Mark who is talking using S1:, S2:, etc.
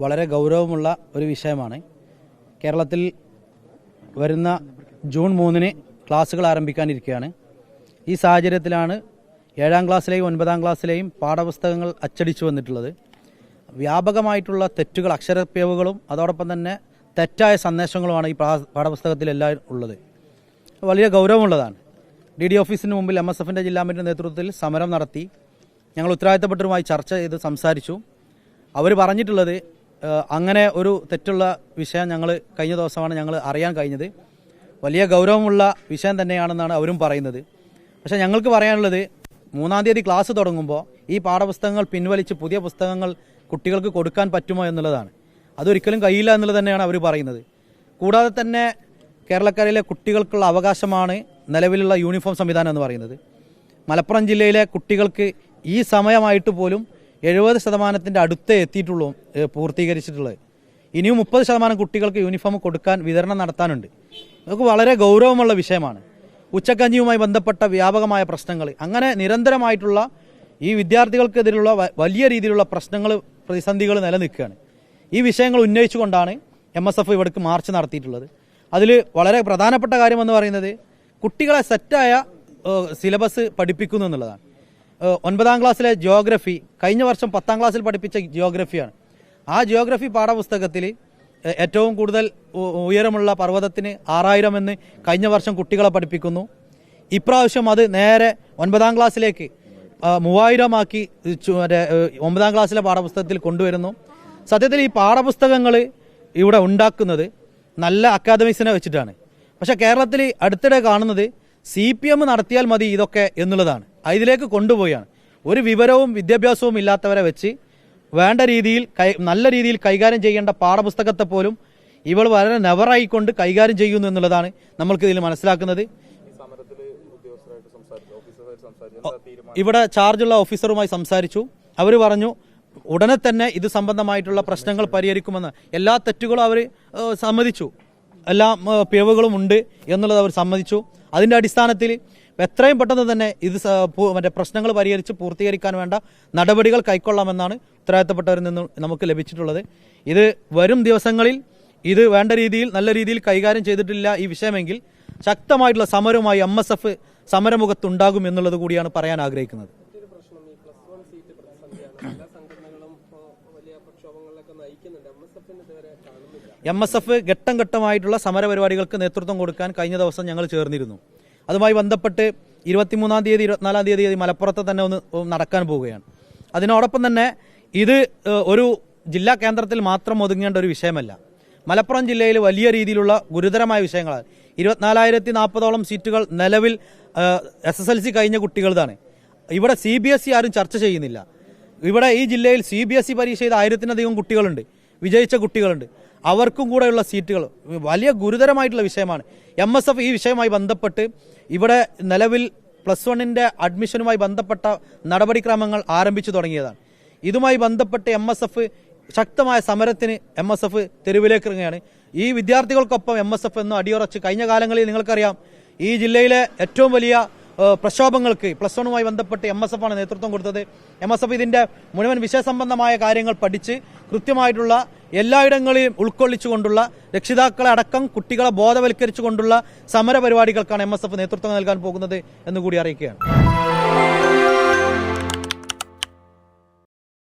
S1: വളരെ ഗൗരവമുള്ള ഒരു വിഷയമാണ്. കേരളത്തിൽ വരുന്ന ജൂൺ മൂന്നിന് ക്ലാസ്സുകൾ ആരംഭിക്കാനിരിക്കുകയാണ്. ഈ സാഹചര്യത്തിലാണ് ഏഴാം ക്ലാസ്സിലെയും ഒൻപതാം ക്ലാസ്സിലെയും പാഠപുസ്തകങ്ങൾ അച്ചടിച്ചു വന്നിട്ടുള്ളത്. വ്യാപകമായിട്ടുള്ള തെറ്റുകൾ അക്ഷരപ്പിഴവുകളും അതോടൊപ്പം തന്നെ തെറ്റായ സന്ദേശങ്ങളുമാണ് ഈ പാഠപുസ്തകത്തിലെല്ലാം ഉള്ളത്. വലിയ ഗൗരവമുള്ളതാണ്. ഡി ഡി ഓഫീസിന് മുമ്പിൽ എം എസ് എഫിന്റെ ജില്ലാ കമ്മിറ്റിയുടെ നേതൃത്വത്തിൽ സമരം നടത്തി ഞങ്ങൾ ഉത്തരവാദിത്തപ്പെട്ടവരുമായി ചർച്ച ചെയ്ത് സംസാരിച്ചു. അവർ പറഞ്ഞിട്ടുള്ളത് അങ്ങനെ ഒരു തെറ്റുള്ള വിഷയം ഞങ്ങൾ കഴിഞ്ഞ ദിവസമാണ് ഞങ്ങൾ അറിയാൻ കഴിഞ്ഞത്. വലിയ ഗൗരവമുള്ള വിഷയം തന്നെയാണെന്നാണ് അവരും പറയുന്നത്. പക്ഷേ ഞങ്ങൾക്ക് പറയാനുള്ളത് മൂന്നാം തീയതി ക്ലാസ് തുടങ്ങുമ്പോൾ ഈ പാഠപുസ്തകങ്ങൾ പിൻവലിച്ച് പുതിയ പുസ്തകങ്ങൾ കുട്ടികൾക്ക് കൊടുക്കാൻ പറ്റുമോ എന്നുള്ളതാണ്. അതൊരിക്കലും കഴിയില്ല എന്നുള്ളത് തന്നെയാണ് അവർ പറയുന്നത്. കൂടാതെ തന്നെ കേരളക്കരയിലെ കുട്ടികൾക്കുള്ള അവകാശമാണ് നിലവിലുള്ള യൂണിഫോം സംവിധാനം എന്ന് പറയുന്നത്. മലപ്പുറം ജില്ലയിലെ കുട്ടികൾക്ക് ഈ സമയമായിട്ട് പോലും എഴുപത് ശതമാനത്തിന്റെ അടുത്തേ എത്തിയിട്ടുള്ളൂ പൂർത്തീകരിച്ചിട്ടുള്ളത്. ഇനിയും മുപ്പത് ശതമാനം കുട്ടികൾക്ക് യൂണിഫോം കൊടുക്കാൻ വിതരണം നടത്താനുണ്ട്. ഇതൊക്കെ വളരെ ഗൗരവമുള്ള വിഷയമാണ്. ഉച്ചക്കഞ്ഞിയുമായി ബന്ധപ്പെട്ട വ്യാപകമായ പ്രശ്നങ്ങൾ. അങ്ങനെ നിരന്തരമായിട്ടുള്ള ഈ വിദ്യാർത്ഥികൾക്കെതിരെയുള്ള വലിയ രീതിയിലുള്ള പ്രശ്നങ്ങൾ പ്രതിസന്ധികൾ നിലനിൽക്കുകയാണ്. ഈ വിഷയങ്ങൾ ഉന്നയിച്ചുകൊണ്ടാണ് എം എസ് എഫ് ഇവിടേക്ക് മാർച്ച് നടത്തിയിട്ടുള്ളത്. അതിൽ വളരെ പ്രധാനപ്പെട്ട കാര്യമെന്ന് പറയുന്നത് കുട്ടികളെ സെറ്റായ സിലബസ് പഠിപ്പിക്കുന്നു എന്നുള്ളതാണ്. ഒൻപതാം ക്ലാസ്സിലെ ജിയോഗ്രഫി കഴിഞ്ഞ വർഷം പത്താം ക്ലാസ്സിൽ പഠിപ്പിച്ച ജിയോഗ്രഫിയാണ് ആ ജിയോഗ്രഫി പാഠപുസ്തകത്തിൽ ഏറ്റവും കൂടുതൽ ഉയരമുള്ള പർവതത്തിന് ആറായിരം എന്ന് കഴിഞ്ഞ വർഷം കുട്ടികളെ പഠിപ്പിക്കുന്നു. ഇപ്രാവശ്യം അത് നേരെ ഒൻപതാം ക്ലാസ്സിലേക്ക് മൂവായിരമാക്കി മറ്റേ, ഒമ്പതാം ക്ലാസ്സിലെ പാഠപുസ്തകത്തിൽ കൊണ്ടുവരുന്നു. സത്യത്തിൽ ഈ പാഠപുസ്തകങ്ങൾ ഇവിടെ ഉണ്ടാക്കുന്നത് നല്ല അക്കാദമിക്സിനെ വെച്ചിട്ടാണ്. പക്ഷേ കേരളത്തിൽ അടുത്തിടെ കാണുന്നത് സി നടത്തിയാൽ മതി ഇതൊക്കെ എന്നുള്ളതാണ്. ഇതിലേക്ക് കൊണ്ടുപോയാണ്. ഒരു വിവരവും വിദ്യാഭ്യാസവും ഇല്ലാത്തവരെ വെച്ച് വേണ്ട രീതിയിൽ നല്ല രീതിയിൽ കൈകാര്യം ചെയ്യേണ്ട പാഠപുസ്തകത്തെ പോലും ഇവൾ വളരെ നെവറായിക്കൊണ്ട് കൈകാര്യം ചെയ്യുന്നു എന്നുള്ളതാണ് നമ്മൾക്ക് ഇതിൽ മനസ്സിലാക്കുന്നത് ഇവിടെ ചാർജുള്ള ഓഫീസറുമായി സംസാരിച്ചു. അവർ പറഞ്ഞു ഉടനെ തന്നെ ഇത് സംബന്ധമായിട്ടുള്ള പ്രശ്നങ്ങൾ പരിഹരിക്കുമെന്ന്. എല്ലാ തെറ്റുകളും അവർ സമ്മതിച്ചു. എല്ലാ പിഴവുകളും ഉണ്ട് എന്നുള്ളത് അവർ സമ്മതിച്ചു. അതിന്റെ അടിസ്ഥാനത്തിൽ എത്രയും പെട്ടെന്ന് തന്നെ ഇത് മറ്റേ പ്രശ്നങ്ങൾ പരിഹരിച്ച് പൂർത്തീകരിക്കാൻ വേണ്ട നടപടികൾ കൈക്കൊള്ളാമെന്നാണ് ഉത്തരവാദിത്തപ്പെട്ടവരിൽ നിന്ന് നമുക്ക് ലഭിച്ചിട്ടുള്ളത്. ഇത് വരും ദിവസങ്ങളിൽ ഇത് വേണ്ട രീതിയിൽ നല്ല രീതിയിൽ കൈകാര്യം ചെയ്തിട്ടില്ല ഈ വിഷയമെങ്കിൽ ശക്തമായിട്ടുള്ള സമരവുമായി എം എസ് എഫ് സമരമുഖത്തുണ്ടാകും എന്നുള്ളത് കൂടിയാണ് പറയാൻ ആഗ്രഹിക്കുന്നത്.
S2: എം എസ്
S1: എഫ് ഘട്ടം ഘട്ടമായിട്ടുള്ള സമരപരിപാടികൾക്ക് നേതൃത്വം കൊടുക്കാൻ കഴിഞ്ഞ ദിവസം ഞങ്ങൾ ചേർന്നിരുന്നു. അതുമായി ബന്ധപ്പെട്ട് ഇരുപത്തിമൂന്നാം തീയതി ഇരുപത്തിനാലാം തീയതി മലപ്പുറത്ത് തന്നെ ഒന്ന് നടക്കാൻ പോവുകയാണ്. അതിനോടൊപ്പം തന്നെ ഇത് ഒരു ജില്ലാ കേന്ദ്രത്തിൽ മാത്രം ഒതുങ്ങേണ്ട ഒരു വിഷയമല്ല. മലപ്പുറം ജില്ലയിൽ വലിയ രീതിയിലുള്ള ഗുരുതരമായ വിഷയങ്ങളാണ്. ഇരുപത്തിനാലായിരത്തി നാൽപ്പതോളം സീറ്റുകൾ നിലവിൽ എസ് എസ് എൽ സി കഴിഞ്ഞ കുട്ടികളതാണ് ഇവിടെ സി ബി എസ് ഇ ആരും ചർച്ച ചെയ്യുന്നില്ല. ഇവിടെ ഈ ജില്ലയിൽ സി ബി എസ് ഇ പരീക്ഷ ചെയ്ത ആയിരത്തിനധികം കുട്ടികളുണ്ട്. വിജയിച്ച കുട്ടികളുണ്ട്. അവർക്കും കൂടെയുള്ള സീറ്റുകൾ. വലിയ ഗുരുതരമായിട്ടുള്ള വിഷയമാണ്. എം എസ് എഫ് ഈ വിഷയവുമായി ബന്ധപ്പെട്ട് ഇവിടെ നിലവിൽ പ്ലസ് വണ്ണിന്റെ അഡ്മിഷനുമായി ബന്ധപ്പെട്ട നടപടിക്രമങ്ങൾ ആരംഭിച്ചു തുടങ്ങിയതാണ്. ഇതുമായി ബന്ധപ്പെട്ട് എം എസ് എഫ് ശക്തമായ സമരത്തിന് എം എസ് എഫ് തെരുവിലേക്ക് ഇറങ്ങുകയാണ്. ഈ വിദ്യാർത്ഥികൾക്കൊപ്പം എം എസ് എഫ് എന്നും അടിയുറച്ച് കഴിഞ്ഞ കാലങ്ങളിൽ നിങ്ങൾക്കറിയാം ഈ ജില്ലയിലെ ഏറ്റവും വലിയ പ്രക്ഷോഭങ്ങൾക്ക് പ്ലസ് വണ്ണുമായി ബന്ധപ്പെട്ട് എം എസ് എഫ് ആണ് നേതൃത്വം കൊടുത്തത്. എം എസ് എഫ് ഇതിന്റെ മുഴുവൻ വിഷയസംബന്ധമായ കാര്യങ്ങൾ പഠിച്ച് കൃത്യമായിട്ടുള്ള എല്ലായിടങ്ങളെയും ഉൾക്കൊള്ളിച്ചുകൊണ്ടുള്ള രക്ഷിതാക്കളെ അടക്കം കുട്ടികളെ ബോധവൽക്കരിച്ചുകൊണ്ടുള്ള സമരപരിപാടികൾക്കാണ് എം എസ് എഫ് നേതൃത്വം നൽകാൻ പോകുന്നത് എന്നുകൂടി അറിയിക്കുകയാണ്.